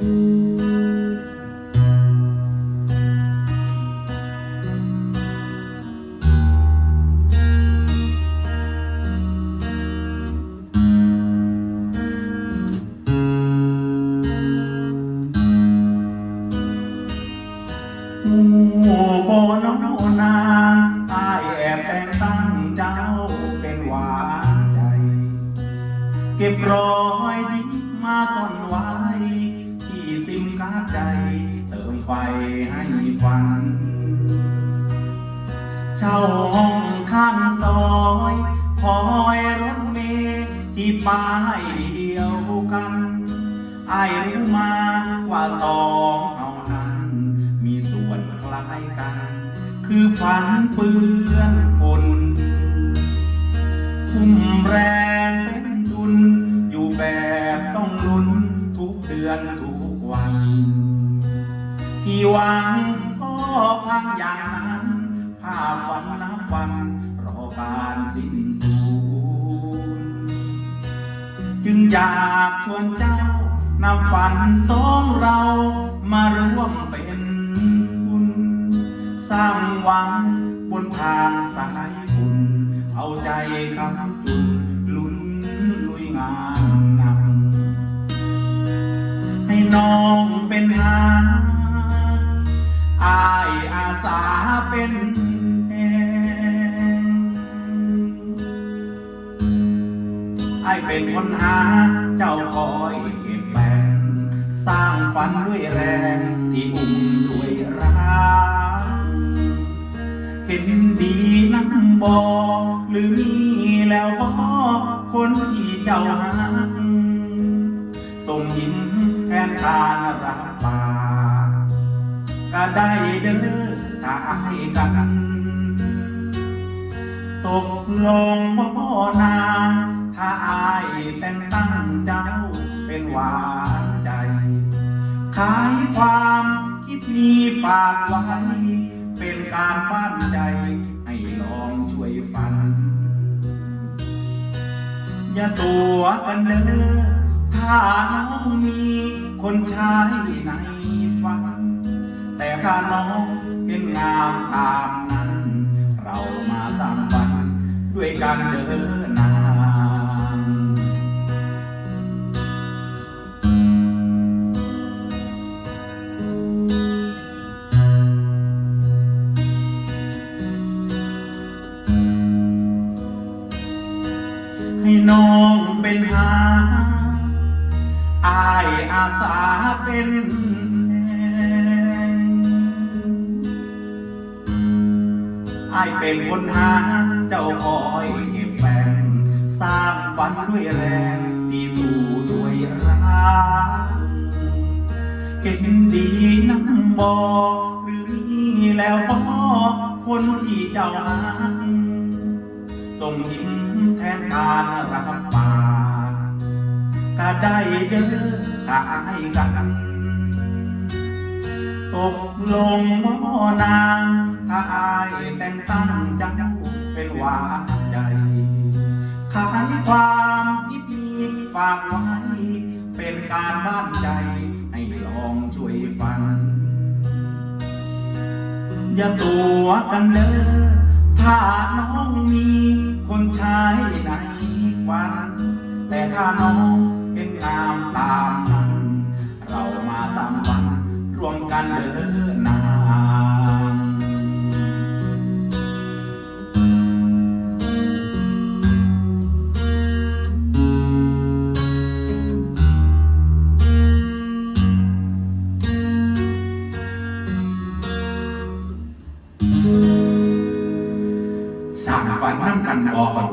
ห ช่าห้องข้างซอยคอยรถเมล์ที่ป้ายเดียวกันอายรู้มาว่าสองเฮานั้น มีส่วนคล้ายกัน คือฝันเปื้อนฝนทุ่มแรงเป็นทุน อยู่แบบต้องลุ้นทุกเดือนทุกวัน ที่วัง อยากชวนเจ้านำฝันสองเรามาร่วมเป็นคุณสร้างหวังบนทางสายฝุ่นเอาใจคำจุนลุ้นลุยงานนักให้น้องเป็นหาอายอาสาเป็น ไอายเป็นคนหา เจ้าคอยเก็บแบ่งสร้างฝันด้วยแรงที่อุ้มด้วยรักเห็นดีนักบอหรือมีแล้วบอคนที่เจ้าหาส่งยิ้มแทนการรับปากก็ได้เด้อถ้าให้กันตกลงบ่นา ถ้าอายแต่งตั้งเจ้าเป็นหวานใจ ขายความคิดนี้ฝากไว้เป็นการปั้นใจ ให้ลองช่วยฟัน อย่าตัวกันเด้อถ้าน้องมีคนชายในฝัน แต่ถ้าน้องเป็นงามตามนั้น เรามาสร้างฝันด้วยกันเดิน ให้น้องเป็นหาอายอาสาเป็นแอายเป็นคนหาเจ้าคอยเก็บแบ่งสร้างฝันด้วยแรงที่สู้ด้วยรักเห็นดีนักบอหรือมีแล้วบอคนที่เจ้าหา งยิ้มแทนการรับปากก็ได้เด้อถ้าให้กันตกลงบ่นางถ้าอายแต่งตั้งจ้าเป็นหวานใจ ขายความคิดนี้ฝากไว้ เป็นการบ้านใจให้ลองช่วยฟังอย่าตัวกันเด้อถ้าน้องมี ชายในฝัน แต่ถ้าน้องเป็นงามตามนั้น เรามาสามวันร่วมกันเดิน น